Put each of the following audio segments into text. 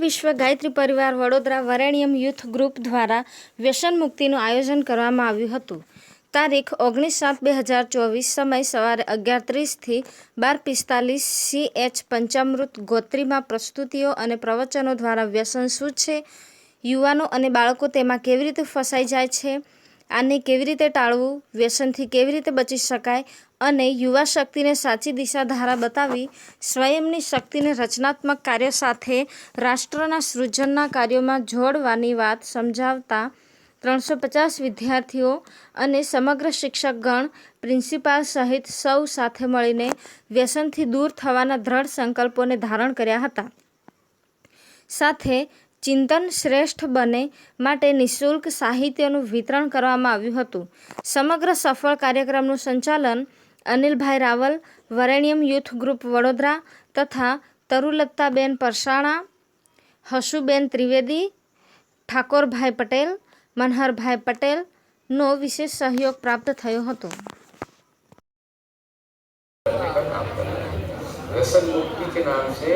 વિશ્વ ગાયત્રી પરિવાર Vadodara વરેણ્યમ youth group દ્વારા વ્યસન મુક્તિનું આયોજન કરવામાં આવ્યું હતું. તારીખ ઓગણીસ સાત બે હજાર ચોવીસ સમય સવારે અગિયાર ત્રીસથી બાર પિસ્તાલીસ સી એચ પંચામૃત ગોત્રીમાં પ્રસ્તુતિઓ અને પ્રવચનો દ્વારા વ્યસન શું છે? યુવાનો અને બાળકો તેમાં કેવી રીતે ફસાઈ જાય છે? આને કેવી રીતે ટાળવું, વ્યસનથી કેવી રીતે બચી શકાય અને યુવા શક્તિને સાચી દિશા ધારા બતાવી, સ્વયંની શક્તિને રચનાત્મક કાર્ય સાથે રાષ્ટ્રના સૃજનના કાર્યોમાં જોડવાની વાત સમજાવતા ત્રણસો પચાસ વિદ્યાર્થીઓ અને સમગ્ર શિક્ષકગણ પ્રિન્સિપાલ સહિત સૌ સાથે મળીને વ્યસનથી દૂર થવાના દ્રઢ સંકલ્પોને ધારણ કર્યા હતા. સાથે ચિંતન શ્રેષ્ઠ બને માટે નિઃશુલ્ક સાહિત્યનું વિતરણ કરવામાં આવ્યું હતું. સમગ્ર સફળ કાર્યક્રમનું સંચાલન અનિલભાઈ રાવલ, વરેણિયમ યુથ ગ્રુપ વડોદરા તથા તરુલતાબેન પરસાણા હસુબેન ત્રિવેદી, ઠાકોરભાઈ પટેલ, મનહરભાઈ પટેલનો વિશેષ સહયોગ પ્રાપ્ત થયો હતો. व्यसन मुक्ति के नाम से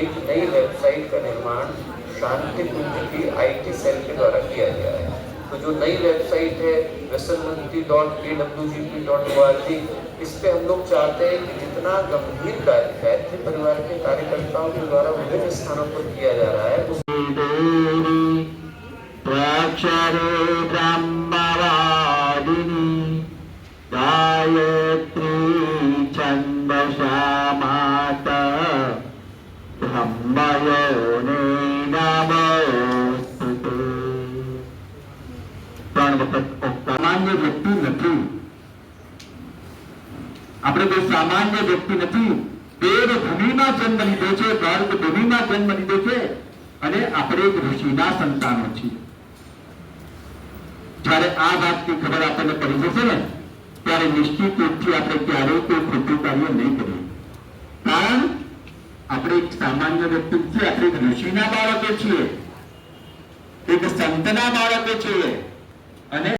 एक नई वेबसाइट का निर्माण शांति कुंज की आईटी सेल के द्वारा किया गया है। तो जो नई वेबसाइट है व्यसन मुक्ति dot K W G P dot O R G इस पर हम लोग चाहते हैं कि जितना गंभीर कार्य गायत्री परिवार के कार्यकर्ताओं के द्वारा विभिन्न स्थानों पर किया जा रहा है, उस गायत्री સામાન્ય વ્યક્તિ નથી આપણે કોઈ સામાન્ય વ્યક્તિ નથી દેવ ભૂમિમાં જન્મ લીધો છે ભારત ભૂમિમાં જન્મ લીધો છે અને આપણે ઋષિના સંતાનો છીએ જ્યારે આ વાતની ખબર આપણને પડી જશે ને ત્યારે નિશ્ચિત રૂપથી આપણે ક્યારેય કોઈ ખોટું કાર્ય નહીં કરીએ. આપણે એક સામાન્ય વ્યક્તિ છીએ, આપણે એક ઋષિના બાળકો છીએ. એક સંતના બાળકો છીએ. અને